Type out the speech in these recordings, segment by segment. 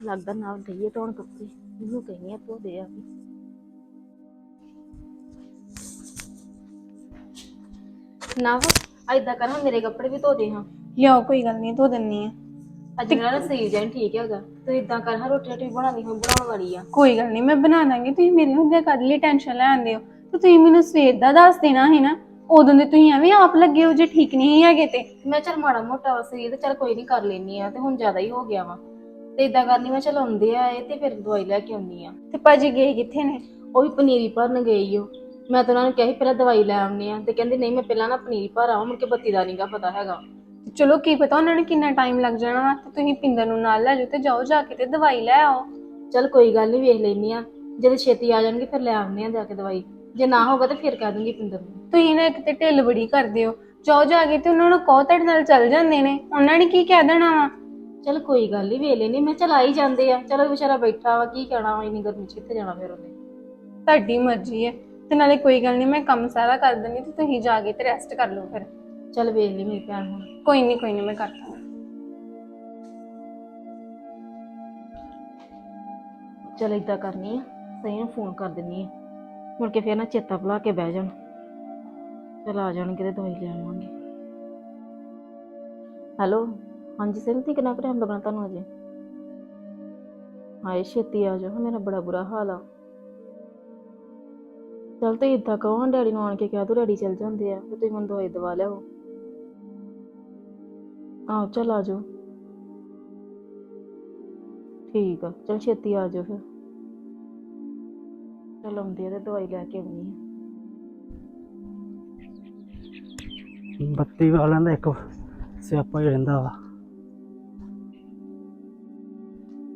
ਲੱਗਦਾ ਨਾ ਦਈਏ ਧੋਣ ਕੱਪੜੇ। ਇਹਨੂੰ ਕਹਿੰਦੀ ਆ ਧੋ ਦੇ ਆ ਕੇ। ਨਾ ਐਦਾਂ ਕਰ ਮੇਰੇ ਕੱਪੜੇ ਵੀ ਧੋ ਦੇ ਹਾਂ। ਲਿਆਓ ਕੋਈ ਗੱਲ ਨਹੀਂ ਧੋ ਦਿੰਨੀ ਆ। ਅੱਜ ਮੇਰਾ ਨਾ ਸਰੀਰ ਜਨ ਠੀਕ ਹੈਗਾ। ਤੂੰ ਇਦਾਂ ਕਰ ਹਾਂ ਰੋਟੀ ਰੋਟੀ ਬਣਾਉਣੀ ਹੁਣ ਬਣਾਉਣ ਵਾਲੀ ਆ। ਕੋਈ ਗੱਲ ਨਹੀਂ ਮੈਂ ਬਣਾ ਦਾਂਗੀ। ਤੁਸੀਂ ਮੇਰੇ ਹੁੰਦੇ ਕਦ ਲਈ ਟੈਨਸ਼ਨ ਲੈਂਦੇ ਹੋ। ਤੇ ਤੁਸੀਂ ਮੈਨੂੰ ਸਵੇਰ ਦਾ ਦੱਸ ਦੇਣਾ ਹੈ ਨਾ ਉਦੋਂ ਦੇ ਤੁਸੀਂ ਐਵੇਂ ਆਪ ਲੱਗੇ ਹੋ ਜੇ ਠੀਕ ਨਹੀਂ ਹੈਗੇ ਤੇ। ਮੈਂ ਚੱਲ ਮਾੜਾ ਮੋਟਾ ਵਾ ਸਰੀਰ ਤੇ ਚੱਲ ਕੋਈ ਨਹੀਂ ਕਰ ਲੈਣੀ ਆ ਤੇ ਹੁਣ ਜ਼ਿਆਦਾ ਹੀ ਹੋ ਗਿਆ ਵਾ। ਤੇ ਇਦਾਂ ਕਰਨੀ ਮੈਂ ਚੱਲ ਆਉਂਦੇ ਆ ਇਹ ਤੇ ਫਿਰ ਦਵਾਈ ਲੈ ਕੇ ਆਉਣੀ ਆ। ਤੇ ਭਾਜੀ ਗਏ ਕਿੱਥੇ ਨੇ? ਉਹ ਵੀ ਪਨੀਰੀ ਭਰਨ ਗਈ ਓ ਮੈਂ ਤਾਂ ਉਹਨਾਂ ਨੂੰ ਕਿਹਾ ਸੀ ਪਹਿਲਾਂ ਦਵਾਈ ਲੈ ਆਉਣੇ ਆ ਤੇ ਕਹਿੰਦੇ ਨਹੀਂ ਮੈਂ ਪਹਿਲਾਂ ਨਾ ਪਨੀਰੀ ਭਰ ਆਵਾਂ ਮੁੜ ਕੇ ਬੱਤੀ ਦਾ ਨਹੀਂਗਾ ਪਤਾ ਹੈਗਾ। ਤੇ ਚਲੋ ਕੀ ਪਤਾ ਉਹਨਾਂ ਨੂੰ ਕਿੰਨਾ ਟਾਈਮ ਲੱਗ ਜਾਣਾ ਵਾ ਤੇ ਤੁਸੀਂ ਪਿੰਦਰ ਨੂੰ ਨਾਲ ਲੈ ਜਾਓ ਤੇ ਜਾਓ ਜਾ ਕੇ ਤੇ ਦਵਾਈ ਲੈ ਆਓ। ਚੱਲ ਕੋਈ ਗੱਲ ਨਹੀਂ ਵੇਖ ਲੈਣੀ ਆ। ਜਦੋਂ ਛੇਤੀ ਆ ਜਾਣਗੇ ਫਿਰ ਲੈ ਆਉਣੇ ਆ ਜਾ ਕੇ ਦਵਾਈ। ਜੇ ਨਾ ਹੋਗਾ ਤਾਂ ਫਿਰ ਕਹਿ ਦੂੰਗੀ ਪਿੰਦਰ ਨੂੰ। ਤੁਸੀਂ ਨਾ ਇੱਕ ਤੇ ਢਿੱਲ ਬੜੀ ਕਰਦੇ ਹੋ। ਜਾਓ ਜਾ ਕੇ ਤੇ ਉਹਨਾਂ ਨੂੰ ਕਹੋ ਤੁਹਾਡੇ ਨਾਲ ਚੱਲ ਜਾਂਦੇ ਨੇ। ਉਹਨਾਂ ਨੇ ਕੀ ਕਹਿ ਦੇਣਾ ਵਾ? ਚੱਲ ਕੋਈ ਗੱਲ ਨਹੀਂ ਵੇਖ ਲੈਣੀ ਮੈਂ ਚੱਲ ਜਾਂਦੇ ਆ। ਚਲੋ ਵਿਚਾਰਾ ਬੈਠਾ ਵਾ ਕੀ ਕਹਿਣਾ ਵਾ ਇੰਨੀ ਗਰਮੀ ਚ ਕਿੱਥੇ ਜਾਣਾ ਫਿਰ ਉਹਨੇ? ਤੁਹਾਡੀ ਮਰਜ਼ੀ ਹੈ ਤੇ ਨਾਲੇ ਕੋਈ ਗੱਲ ਨਹੀਂ ਮੈਂ ਕੰਮ ਸਾਰਾ ਕਰ ਦਿੰਦੀ ਤੇ ਤੁਸੀਂ ਜਾ ਕੇ ਤੇ ਰੈਸਟ ਕਰ ਲਓ ਫਿਰ। ਚੱਲ ਵੇਖ ਲਈ ਮੇਰੀ ਭੈਣ ਹੁਣ। ਕੋਈ ਨਹੀਂ ਕੋਈ ਨਹੀਂ ਮੈਂ ਕਰ ਦਾਂਗੀ ਚੱਲ ਏਦਾਂ ਕਰਨੀ ਆ ਸਹੀ ਨੂੰ ਫੋਨ ਕਰ ਦਿੰਨੀ ਆ। ਮੁੜ ਕੇ ਫਿਰ ਨਾ ਚੇਤਾ ਭੁਲਾ ਕੇ ਬਹਿ ਜਾਣ। ਚੱਲ ਆ ਜਾਣਗੇ ਤੇ ਦਵਾਈ ਲੈ ਆਵਾਂਗੇ। ਹੈਲੋ ਹਾਂਜੀ ਸਿਮਤੀ ਕਿੰਨਾ ਕੁ ਟਾਈਮ ਲੱਗਣਾ ਤੁਹਾਨੂੰ ਅਜੇ? ਹਾਏ, ਛੇਤੀ ਆ ਜਾਓ, ਮੇਰਾ ਬੜਾ ਬੁਰਾ ਹਾਲ ਆ। ਚੱਲ ਤੇ ਏਦਾਂ ਕਹੋ, ਡੈਡੀ ਨੂੰ ਆਣ ਕੇ ਕਹਿ ਦੋ, ਡੈਡੀ ਚੱਲ ਜਾਂਦੇ ਆ, ਤੇ ਤੁਸੀਂ ਮੈਨੂੰ ਦਵਾਈ ਦਵਾ ਲਿਆਓ। ਆਹੋ, ਚੱਲ ਆ ਜਾਓ। ਠੀਕ ਆ, ਚਲ ਛੇਤੀ ਆ ਜਾਓ ਫਿਰ। ਚਲ ਆਉਂਦੀ ਆ ਤੇ ਦਵਾਈ ਲੈ ਕੇ ਆਉਣੀ ਆ। ਬੱਤੀ ਵਾਲਿਆਂ ਦਾ ਇੱਕ ਸਿਆਪਾ ਹੀ ਰਹਿੰਦਾ ਵਾ।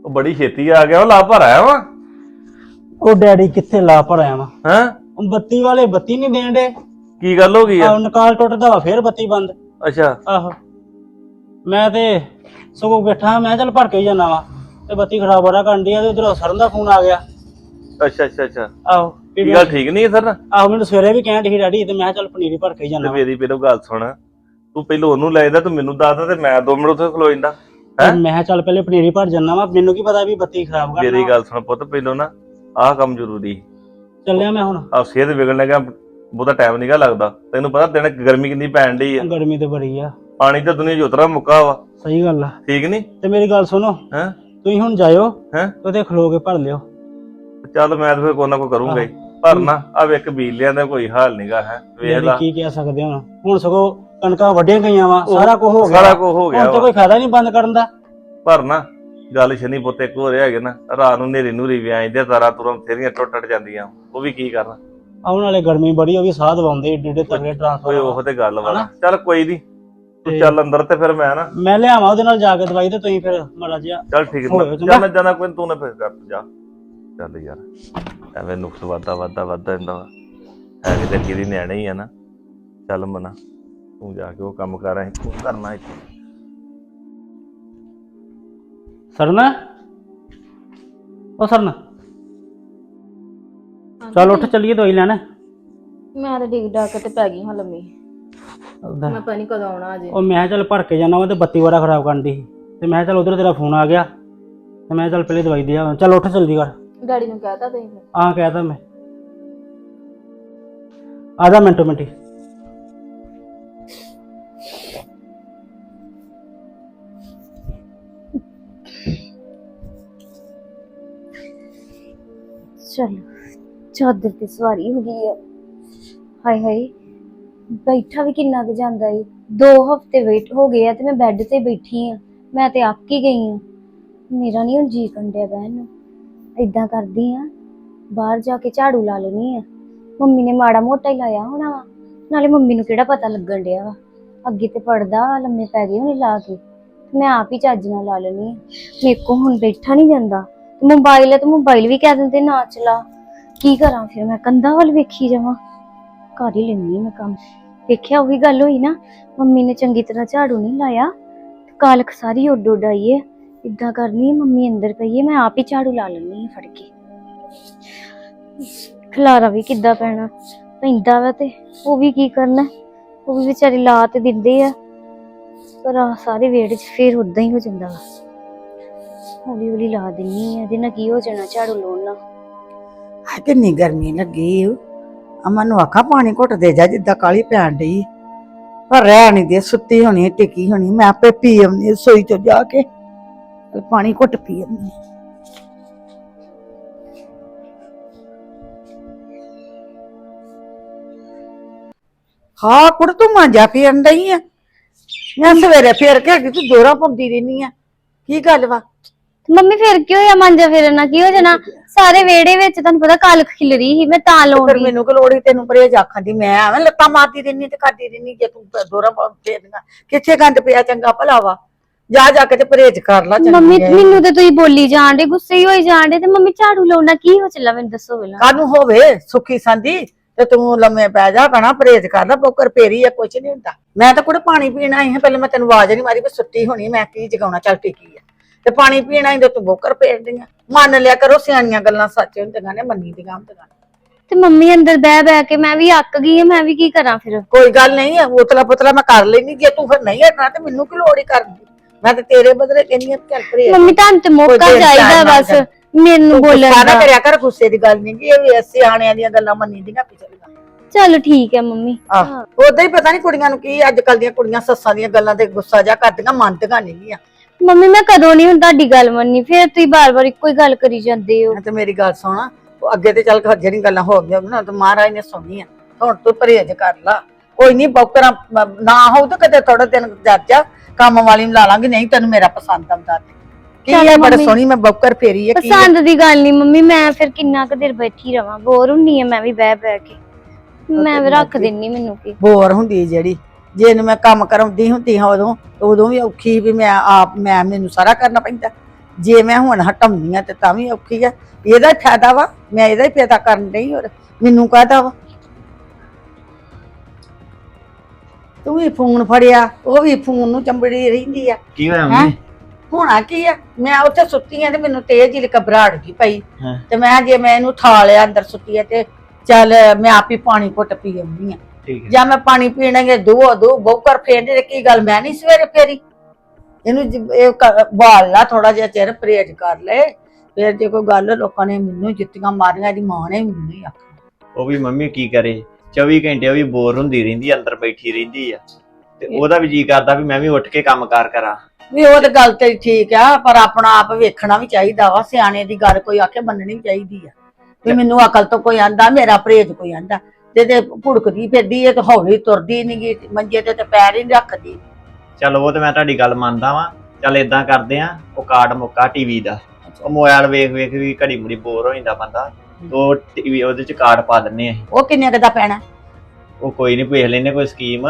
ਉਹ ਬੜੀ ਛੇਤੀ ਆ ਗਿਆ ਉਹ ਲਾ ਭਰ ਆਇਆ ਵਾ? ਉਹ ਡੈਡੀ ਕਿੱਥੇ ਲਾ ਭਰਿਆ ਵਾ? ਹੈ? ਉਹ ਬੱਤੀ ਵਾਲੇ ਬੱਤੀ ਨਹੀਂ ਦੇਣ ਦੇ ਕੀ ਗੱਲ ਹੋ ਗਈ ਆ? ਨਕਾਲ ਟੁੱਟਦਾ ਵਾ ਫੇਰ ਬੱਤੀ ਬੰਦ। ਅੱਛਾ। ਆਹੋ। ਮੈਂ ਤੇ ਸਗੋਂ ਬੈਠਾ ਮੈਂ ਚੱਲ ਭਰ ਕੇ ਹੀ ਜਾਣਾ ਵਾ ਤੇ ਬੱਤੀ ਖਰਾਬ ਹੋ ਰਿਹਾ ਕਰਨ ਦੀ ਆ ਤੇ ਉਧਰੋਂ ਸਰਨ ਦਾ ਫੋਨ ਆ ਗਿਆ। ਅੱਛਾ ਅੱਛਾ ਅੱਛਾ। ਆਹੋ ਵੀ ਕੀ ਗੱਲ ਠੀਕ ਨਹੀਂ ਸਰ ਆਹੋ ਮੈਨੂੰ ਸਵੇਰੇ ਵੀ ਕਹਿਣ ਡਈ ਡੈਡੀ ਤੇ ਮੈਂ ਕਿਹਾ ਚੱਲ ਪਨੀਰੀ ਭਰ ਕੇ ਹੀ ਤੇ ਜਾਣਾ ਮੇਰੀ ਪਹਿਲੋਂ ਗੱਲ ਸੁਣ ਤੂੰ ਪਹਿਲੋਂ ਉਹਨੂੰ ਲੈ ਜਾਂਦਾ ਤੂੰ ਮੈਨੂੰ ਦੱਸਦਾ ਤੇ ਮੈਂ 2 ਮਿੰਟ ਉੱਥੇ ਖਲੋ ਜਾਂਦਾ। ਮੈਂ ਕਿਹਾ ਚੱਲ ਪਹਿਲੇ ਪਨੀਰੀ ਭਰ ਜਾਣਾ ਵਾ ਮੈਨੂੰ ਕੀ ਪਤਾ ਵੀ ਬੱਤੀ ਖਰਾਬ ਮੇਰੀ ਕਰਨਾ ਗੱਲ ਸੁਣ ਪੁੱਤ ਪਹਿਲੋਂ ਨਾ ਆਹ ਕੰਮ ਜ਼ਰੂਰੀ। ਚੱਲਿਆ ਮੈਂ ਹੁਣ। ਆ ਸਿਹਤ ਵਿਗੜਨ ਲੱਗਾ ਬਹੁਤਾ ਟਾਈਮ ਨਹੀਂਗਾ ਲੱਗਦਾ। ਤੈਨੂੰ ਪਤਾ ਦਿਨ ਗਰਮੀ ਕਿੰਨੀ ਪੈਣ ਡਈ ਆ। ਗਰਮੀ ਤੇ ਬੜੀ ਆ। ਪਾਣੀ ਤਾਂ ਦੁਨੀਆ 'ਚ ਉਤਰਾ ਮੁੱਕਾ ਵਾ। ਸਹੀ ਗੱਲ ਆ। ਠੀਕ ਨਹੀਂ ਤੇ ਮੇਰੀ ਗੱਲ ਸੁਣੋ ਹੈ? ਤੁਸੀਂ ਹੁਣ ਜਾਇਓ ਹੈਂ? ਉਹਦੇ ਖਲੋ ਕੇ ਭਰ ਲਿਓ। ਚੱਲ ਮੈਂ ਤਾਂ ਫਿਰ ਕੋਈ ਨਾ ਕੋਈ ਕਰੂੰਗਾ ਹੀ। ਪਰ ਨਾ ਆ ਵੇਖ ਬੀਲਿਆਂ ਦਾ ਕੋਈ ਹਾਲ ਨਹੀਂਗਾ ਹੈ। ਵੇਖ ਲਾ। ਕੀ ਕਹਿ ਸਕਦੇ ਹੁਣ। ਹੁਣ ਸਗੋਂ ਕਣਕਾਂ ਵੱਢੀਆਂ ਗਈਆਂ ਵਾ ਸਾਰਾ ਕੁਝ ਹੋ ਗਿਆ ਸਾਰਾ ਕੁਝ ਹੋ ਗਿਆ ਹੁਣ ਤਾਂ ਵਾ। ਕੋਈ ਫਾਇਦਾ ਨਹੀਂ ਬੰਦ ਕਰਨ ਦਾ। ਪਰ ਨਾ ਗੱਲ ਸ਼ਨੀ ਪੁੱਤ ਇੱਕ ਹੋ ਰਿਹਾ ਹੈਗੇ ਨਾ ਰਾਤ ਨੂੰ ਨੇਰੀ ਨੂਰੀ ਵੀ ਆਈਂਦੇ ਤਾਰਾਂ ਤੁਰਾਂ ਫੇਰੀਆਂ ਟੁੱਟ ਟੁੱਟ ਜਾਂਦੀਆਂ ਉਹ ਵੀ ਕੀ ਕਰਨ? ਆਉਣ ਵਾਲੇ ਗਰਮੀ ਬੜੀ ਹੋ ਗਈ ਸਾਹ ਦਵਾਉਂਦੇ ਏਡੇ ਏਡੇ ਤਗੜੇ ਓਏ ਟ੍ਰਾਂਸਫਰ ਉਹ ਤੇ ਗੱਲ ਵਾ। ਹਨਾ? ਚੱਲ ਕੋਈ ਨਹੀਂ ਤੂੰ ਤੇ- ਚੱਲ ਅੰਦਰ ਤੇ ਫਿਰ ਮੈਂ ਨਾ। ਮੈਂ ਲਿਆਵਾਂ ਉਹਦੇ ਨਾਲ ਜਾ ਕੇ ਦਵਾਈ ਤੇ ਤੁਸੀਂ ਫਿਰ ਮਾੜਾ ਜਿਹਾ ਚੱਲ ਠੀਕ ਹੈ ਚੰਗਾ। ਜਾਣਾ ਜਾਣਾ ਕੋਈ ਨੀ, ਤੂੰ ਨਾ ਫਿਰ ਕਰ ਜਾ। ਚੱਲ ਯਾਰ ਐਵੇਂ ਨੁਕਸ ਵਾਦਾ ਵਾਦਾ ਵਾਦਾ ਜਾਂਦਾ ਵਾ। ਹੈ ਕਿ ਤੇ ਦੀ ਨਿਆਣੇ ਹੀ ਆ ਨਾ। ਚੱਲ ਮਨਾ। ਤੂੰ ਜਾ ਕੇ ਉਹ ਕੰਮ ਕਰ ਅਸੀਂ ਤੂੰ ਕਰਨਾ ਇੱਥੇ। ਸਰਨਾ? ਉਹ ਸਰਨਾ। ਚੱਲ ਉੱਠ ਚੱਲੀਏ ਦਵਾਈ ਲੈਣ। ਮੈਂ ਤਾਂ ਡਿੱਗ ਡਾਕ ਤੇ ਪੈ ਗਈ ਹਾਂ ਲੰਮੀ। ਮੈਂ ਪਤਾ ਨਹੀਂ ਕਦੋਂ ਆਉਣਾ ਅਜੇ। ਉਹ ਮੈਂ ਕਿਹਾ ਚੱਲ ਭਰ ਕੇ ਜਾਣਾ ਵਾ ਤੇ ਬੱਤੀ ਬੜਾ ਖਰਾਬ ਕਰਨ ਦੀ ਤੇ ਮੈਂ ਕਿਹਾ ਚੱਲ ਉਧਰ ਤੇਰਾ ਫੋਨ ਆ ਗਿਆ। ਤੇ ਮੈਂ ਚੱਲ ਪਹਿਲੇ ਦਵਾਈ ਦੇ ਆ ਚੱਲ ਉੱਠ ਜਲਦੀ ਕਰ ਡੈਡੀ ਨੂੰ ਕਹਿਤਾ ਤੁਸੀਂ। ਫਿਰ ਹਾਂ ਕਹਿਤਾ ਮੈਂ। ਆਦਾ ਮਿੰਟੋ ਮਿੰਟੀ। ਚਲ, ਚਾਦਰ ਤੇ ਸਵਾਰੀ ਹੋ ਗਈ ਆ। ਹਾਏ ਹਾਏ, ਬੈਠਾ ਵੀ ਕਿੰਨਾ ਕੁ ਜਾਂਦਾ ਏ। ਦੋ ਹਫ਼ਤੇ ਵੇਟ ਹੋ ਗਏ ਆ ਤੇ ਮੈਂ ਬੈੱਡ ਤੇ ਬੈਠੀ ਆ, ਮੈਂ ਤੇ ਅੱਕ ਹੀ ਗਈ ਆ। ਮੇਰਾ ਨਹੀਂ ਹੁਣ ਜੀ ਕੰਡਿਆ ਬਹਿਣ ਨੂੰ। ਏਦਾਂ ਕਰਦੀ ਆ, ਬਾਹਰ ਜਾ ਕੇ ਝਾੜੂ ਲਾ ਲੈਣੀ ਆ। ਮੰਮੀ ਨੇ ਮਾੜਾ ਮੋਟਾ ਹੀ ਲਾਇਆ ਹੋਣਾ ਵਾ, ਨਾਲੇ ਮੰਮੀ ਨੂੰ ਕਿਹੜਾ ਪਤਾ ਲੱਗਣ ਡਿਆ ਵਾ। ਅੱਗੇ ਤੇ ਪੜਦਾ ਲੰਮੇ ਪੈ ਗਏ ਹੋਣੇ ਲਾ ਕੇ। ਮੈਂ ਆਪ ਹੀ ਚੱਜ ਨਾਲ ਲਾ ਲੈਣੀ ਆ। ਮੇਰੇ ਕੋ ਹੁਣ ਬੈਠਾ ਨਹੀਂ ਜਾਂਦਾ। ਮੋਬਾਈਲ ਹੈ ਤੇ ਮੋਬਾਈਲ ਵੀ ਕਹਿ ਦਿੰਦੇ ਨਾ ਚਲਾ। ਕੀ ਕਰਾਂ ਫਿਰ? ਮੈਂ ਕੰਧਾਂ ਵੱਲ ਵੇਖੀ ਜਾਵਾਂ। ਕਰ ਹੀ ਲੈਣੀ ਮੈਂ ਕੰਮ। ਵੇਖਿਆ ਉਹੀ ਗੱਲ ਹੋਈ ਨਾ, ਮੰਮੀ ਨੇ ਚੰਗੀ ਤਰ੍ਹਾਂ ਝਾੜੂ ਨਹੀਂ ਲਾਇਆ। ਤੇ ਕਾਲਖ ਸਾਰੀ ਉੱਡ ਉੱਡ ਆਈ ਹੈ ਇਦਾਂ ਕਰਨੀ ਮੰਮੀ ਅੰਦਰ ਪਈ ਹੈ ਮੈਂ ਆਪ ਹੀ ਝਾੜੂ ਲਾ ਲੈਣੀ ਹੈ ਫੜ ਕੇ। ਖਲਾਰਾ ਵੀ ਕਿੱਦਾਂ ਪੈਣਾ? ਪੈਂਦਾ ਵਾ ਤੇ ਉਹ ਵੀ ਕੀ ਕਰਨਾ? ਉਹ ਵੀ ਵਿਚਾਰੇ ਲਾ ਤੇ ਦਿੰਦੇ ਆ। ਪਰ ਆਹ ਸਾਰੇ ਵਿਹੜੇ 'ਚ ਫੇਰ ਉਦਾਂ ਹੀ ਹੋ ਜਾਂਦਾ ਵਾ। ਹੌਲੀ ਹੌਲੀ ਲਾ ਦਿੰਨੀ ਆ, ਇਹਦੇ ਨਾਲ ਕੀ ਹੋ ਜਾਣਾ, ਝਾੜੂ ਲਾਉਣ ਨਾਲ? ਆ ਕਿੰਨੀ ਗਰਮੀ ਲੱਗੀ ਓ। ਅਮਨ ਨੂੰ ਆਖਾ ਪਾਣੀ ਘੁੱਟ ਦੇ ਜਾ, ਜਿੱਦਾਂ ਕਾਲੀ ਪੈਣ ਡਈ ਪਰ ਰਹਿ ਨਹੀਂ ਦੇ, ਸੁੱਤੀ ਹੋਣੀ ਟਿੱਕੀ ਹੋਣੀ ਮੈਂ ਆਪੇ ਪੀ ਆਉਂਦੀ ਹਾਂ ਰਸੋਈ ਚੋਂ ਜਾ ਕੇ। ਤੇ ਪਾਣੀ ਘੁੱਟ ਪੀ ਆਉਂਦੀ ਹਾਂ। ਹਾਂ, ਕੁੜ, ਤੂੰ ਮਾਂਜਾ ਪੀਣ ਡਈ ਆ। ਮੈਂ ਸਵੇਰੇ ਫੇਰ ਕੇ ਹਟੀ ਤੂੰ ਦੋਰਾ ਪਾਉਂਦੀ ਰਹਿਨੀ ਆ। ਕੀ ਗੱਲ ਵਾ? ਮੰਮੀ ਫਿਰ ਕੀ ਹੋਇਆ? ਮਾਂਜਾ ਫੇਰਨਾ ਕੀ ਹੋ ਜਾਣਾ? ਸਾਰੇ ਵਿਹੜੇ ਵਿੱਚ ਤੁਹਾਨੂੰ ਪਤਾ ਕਾਲਖ ਖਿਲਰੀ ਸੀ ਮੈਂ ਤਾਂ ਫਿਰ ਲਾਉਂਦੀ। ਮੈਨੂੰ ਕਿ ਲੋੜੀ ਤੈਨੂੰ ਪਰਹੇਜ ਆਖਾਂ ਦੀ। ਮੈਂ ਐਵੇਂ ਲੱਤਾਂ ਮਾਰਦੀ ਰਹਿਨੀ ਤੇ ਕਰਦੀ ਰਹਿਨੀ ਜੇ ਤੂੰ ਦੋਰਾ ਫੇਰਨਾ ਕਿੱਥੇ ਗੰਦ ਪਿਆ ਚੰਗਾ ਭਲਾ ਵਾ ਜਾ ਜਾ ਕੇ ਤੇ ਪਰਹੇਜ ਕਰ ਲਾ ਮੰਮੀ ਚੰਗੀ ਮੈਨੂੰ ਤੇ ਤੁਸੀਂ ਬੋਲੀ ਜਾਣ ਦੇ ਗੁੱਸੇ ਹੀ ਹੋਈ ਜਾਣ ਦੇ ਤੇ ਮੰਮੀ ਝਾੜੂ ਲਾਉਣਾ ਕੀ ਹੋ ਚੱਲਾ? ਮੈਨੂੰ ਦੱਸੋ ਪਹਿਲਾਂ। ਕਾਨੂੰ ਹੋਵੇ? ਸੁੱਖੀ ਸੰਦੀ ਤੇ ਤੂੰ ਲੰਮੇ ਪੈ ਜਾ ਕਣਾ ਪਰਹੇਜ ਕਰ ਲੈ ਬੋਕਰ ਫੇਰੀ ਆ ਕੁਛ ਨਹੀਂ ਹੁੰਦਾ। ਮੈਂ ਤਾਂ ਕੁੜੇ ਪਾਣੀ ਪੀਣਾ ਆਈ ਹਾਂ ਪਹਿਲੇ ਮੈਂ ਤੈਨੂੰ ਆਵਾਜ਼ ਨਹੀਂ ਮਾਰੀ ਵੀ ਸੁੱਤੀ ਹੋਣੀ ਮੈਂ ਕੀ ਜਗਾਉਣਾ ਚੱਲ ਟਿਕੀ ਆ। ਤੇ ਪਾਣੀ ਪੀਣਾ ਹੀ ਤੇ ਤੂੰ ਬੋਕਰ ਫੇਰਦੀਆਂ ਮੰਨ ਲਿਆ ਕਰੋ ਸਿਆਣੀਆਂ ਗੱਲਾਂ ਸੱਚ ਹੁੰਦੀਆਂ ਨੇ ਮੰਨੀ ਦੀਆਂ ਹੁੰਦੀਆਂ ਤੇ ਮੰਮੀ ਅੰਦਰ ਬਹਿ ਬਹਿ ਕੇ ਮੈਂ ਵੀ ਅੱਕ ਗਈ ਆ ਮੈਂ ਵੀ ਕੀ ਕਰਾਂ ਫਿਰ? ਕੋਈ ਗੱਲ ਨਹੀਂ ਹੈ ਉਤਲਾ ਪੁਤਲਾ ਮੈਂ ਕਰ ਲੈਣੀ ਜੇ ਤੂੰ ਫਿਰ ਨਹੀਂ ਹਟਣਾ ਤੇ ਮੈਨੂੰ ਕੀ ਲੋੜ ਹੀ ਕਰਨ ਦੀ ਮੈਂ ਤੇ ਤੇਰੇ ਬਦਲੇ ਕਹਿੰਦੀ ਆ ਚੱਲ ਪਰੇ ਮੰਮੀ ਤੁਹਾਨੂੰ ਤੇ ਮੌਕਾ ਚਾਹੀਦਾ ਬਸ ਮੈਨੂੰ ਬੋਲਣ ਦਾ। ਕਰਿਆ ਕਰ ਗੁੱਸੇ ਦੀ ਗੱਲ ਨਹੀਂ ਕਿ ਇਹ ਵੀ ਸਿਆਣਿਆਂ ਦੀਆਂ ਗੱਲਾਂ ਮੰਨੀ ਦੀਆਂ ਪਿਛਲੀਆਂ ਚਲੋ ਠੀਕ ਹੈ ਮੰਮੀ। ਆਹ ਉਦਾਂ ਹੀ ਪਤਾ ਨਹੀਂ ਕੁੜੀਆਂ ਨੂੰ ਕੀ ਅੱਜ ਕੱਲ ਦੀਆਂ ਕੁੜੀਆਂ ਸੱਸਾਂ ਦੀਆਂ ਗੱਲਾਂ ਤੇ ਗੁੱਸਾ ਜਾ ਕਰਦੀਆਂ ਮੰਨਦੀਆਂ ਨਹੀਂ ਗੀਆਂ। ਮੰਮੀ ਮੈਂ ਕਦੋਂ ਨਹੀਂ ਹੁਣ ਤੁਹਾਡੀ ਗੱਲ ਮੰਨੀ ਫਿਰ ਤੁਸੀਂ ਬਾਰ-ਬਾਰ ਇੱਕੋ ਹੀ ਗੱਲ ਕਰੀ ਜਾਂਦੇ ਹੋ। ਤੇ ਮੇਰੀ ਗੱਲ ਸੁਣ ਉਹ ਅੱਗੇ ਤੇ ਚੱਲ ਜਿਹੜੀ ਗੱਲਾਂ ਹੋ ਗਈਆਂ ਨਾ ਤੇ ਮਹਾਰਾਜ ਨੇ ਸੁਣੀਆਂ। ਹੁਣ ਤੂੰ ਪਰਹੇਜ ਕਰ ਲਾ। ਕੋਈ ਨਹੀਂ ਬੌਕਰਾਂ ਨਾ ਹੋਊ ਤਾਂ ਕਦੇ ਥੋੜਾ ਦਿਨ ਜਾ ਕੰਮ ਵਾਲੀ ਨੂੰ ਲਾ ਲਾਂਗੇ ਨਹੀਂ ਤੈਨੂੰ ਮੇਰਾ ਪਸੰਦ ਆਉਂਦਾ ਤੇ। ਕੀ ਚੱਲ ਹੈ ਬੜੀ ਮੰਮੀ। ਸੋਹਣੀ ਮੈਂ ਬੌਕਰ ਫੇਰੀ ਹੈ ਕੀ ਹੈ? ਪਸੰਦ ਦੀ ਗੱਲ ਨਹੀਂ ਮੰਮੀ ਮੈਂ ਫਿਰ ਕਿੰਨਾ ਕੁ ਦੇਰ ਬੈਠੀ ਰਵਾਂ ਬੋਰ ਹੁੰਨੀ ਆ ਮੈਂ ਵੀ ਬਹਿ ਬਹਿ ਕੇ। ਮੈਂ ਵੀ ਰੱਖ ਦਿੰਨੀ ਮੈਨੂੰ ਕੀ ਬੋਰ ਹੁੰਦੀ ਜਿਹੜੀ। ਜੇ ਇਹਨੂੰ ਮੈਂ ਕੰਮ ਕਰਾਉਂਦੀ ਹੁੰਦੀ ਹਾਂ ਉਦੋਂ ਉਦੋਂ ਵੀ ਔਖੀ ਵੀ ਮੈਂ ਆਪ ਮੈਂ ਮੈਨੂੰ ਸਾਰਾ ਕਰਨਾ ਪੈਂਦਾ। ਜੇ ਮੈਂ ਹੁਣ ਹਟਾਉਂਦੀ ਆ ਤੇ ਤਾਂ ਵੀ ਔਖੀ ਆ। ਇਹਦਾ ਹੀ ਫਾਇਦਾ ਵਾ ਮੈਂ ਇਹਦਾ ਹੀ ਫਾਇਦਾ ਕਰਨ ਡਈ ਹੋਰ ਮੈਨੂੰ ਕਾਹਦਾ ਵਾ? ਤੂੰ ਵੀ ਫੋਨ ਫੜਿਆ ਉਹ ਵੀ ਫੋਨ ਨੂੰ ਚੰਬੜੀ ਰਹਿੰਦੀ ਆ। ਕੀ ਹੋਇਆ ਹੈਂ? ਮੰਮੀ? ਹੋਣਾ ਕੀ ਆ? ਮੈਂ ਉੱਥੇ ਸੁੱਤੀ ਆ ਤੇ ਮੈਨੂੰ ਤੇਜ਼ ਜਿਹੀ ਘਬਰਾਹਟ ਗਈ ਪਈ। ਹਾਂ। ਤੇ ਮੈਂ ਜੇ ਮੈਂ ਇਹਨੂੰ ਠਾ ਲਿਆ ਅੰਦਰ ਸੁੱਤੀ ਆ ਤੇ ਚੱਲ ਮੈਂ ਆਪ ਹੀ ਪਾਣੀ ਘੁੱਟ ਪੀ ਆਉਂਦੀ ਆ। ਠੀਕ ਹੈ। ਜਾਂ ਮੈਂ ਪਾਣੀ ਪੀਣਗੇ ਦੋ ਦੋ ਬੌਕਰ ਫੇਰਦੇ ਤੇ ਕੀ ਗੱਲ ਮੈਂ ਨਹੀਂ ਸਵੇਰੇ ਫੇਰੀ। ਇਹਨੂੰ ਜ- ਇਹ ਕ- ਬਾਲ ਲਾ ਥੋੜਾ ਜਿਹਾ ਚਿਰ ਪਰਹੇਜ ਕਰ ਲੈ। ਫਿਰ ਜੇ ਕੋਈ ਗੱਲ ਲੋਕਾਂ ਨੇ ਮੈਨੂੰ ਜੁੱਤੀਆਂ ਮਾਰੀਆਂ ਇਹਦੀ ਮਾਂ ਨੇ ਮੈਨੂੰ ਹੀ ਆਖਿਆ। ਉਹ ਵੀ ਮੰਮੀ ਕੀ ਕਰੇ? 24 ਘੰਟੇ ਉਹ ਵੀ ਬੋਰ ਹੁੰਦੀ ਰਹਿੰਦੀ ਆ, ਅੰਦਰ ਬੈਠੀ ਰਹਿੰਦੀ ਆ। ਤੇ ਉਹਦਾ ਵੀ ਜੀ ਕਰਦਾ ਵੀ ਮੈਂ ਵੀ ਉੱਠ ਕੇ ਕੰਮਕਾਰ ਕਰਾਂ ਵੀ ਉਹ ਤੇ ਗੱਲ ਤੇਰੀ ਠੀਕ ਆ ਪਰ ਆਪਣਾ ਆਪ ਵੇਖਣਾ ਵੀ ਚਾਹੀਦਾ ਵਾ ਸਿਆਣੇ ਦੀ ਗੱਲ ਕੋਈ ਆਖੇ ਮੰਨਣੀ ਵੀ ਚਾਹੀਦੀ ਆ। ਵੀ ਮੈਨੂੰ ਅਕਲ ਤੋਂ ਕੋਈ ਆਂਦਾ ਮੇਰਾ ਪਰਹੇਜ ਕੋਈ ਆਂਦਾ। ਤੇ ਤੇ ਭੁੜਕਦੀ ਫਿਰਦੀ ਏ ਤੇ ਹੌਲੀ ਤੁਰਦੀ ਨਹੀਂਗੀ ਮੰਜੇ ਤੇ ਤੇ ਪੈਰ ਹੀ ਨੀ ਰੱਖਦੀ। ਚਲ ਉਹ ਤੇ ਮੈਂ ਤੁਹਾਡੀ ਗੱਲ ਮੰਨਦਾ ਵਾਂ। ਚੱਲ ਇਦਾਂ ਕਰਦੇ ਆ ਉਹ ਕਾਰਡ ਮੁੱਕਾ ਟੀਵੀ ਦਾ। ਉਹ ਮੋਬਾਈਲ ਵੇਖ ਵੇਖ ਵੀ ਘੜੀ ਮੁੜੀ ਬੋਰ ਹੋ ਜਾਂਦਾ ਬੰਦਾ। ਉਹ ਟੀਵੀ ਉਹਦੇ ਚ ਕਾਰਡ ਪਾ ਦਿੰਨੇ ਆ। ਉਹ ਕਿੰਨੇ ਕੁ ਦਾ ਪੈਣਾ? ਉਹ ਕੋਈ ਨਹੀਂ ਵੇਖ ਲੈਨੇ ਕੋਈ ਸਕੀਮ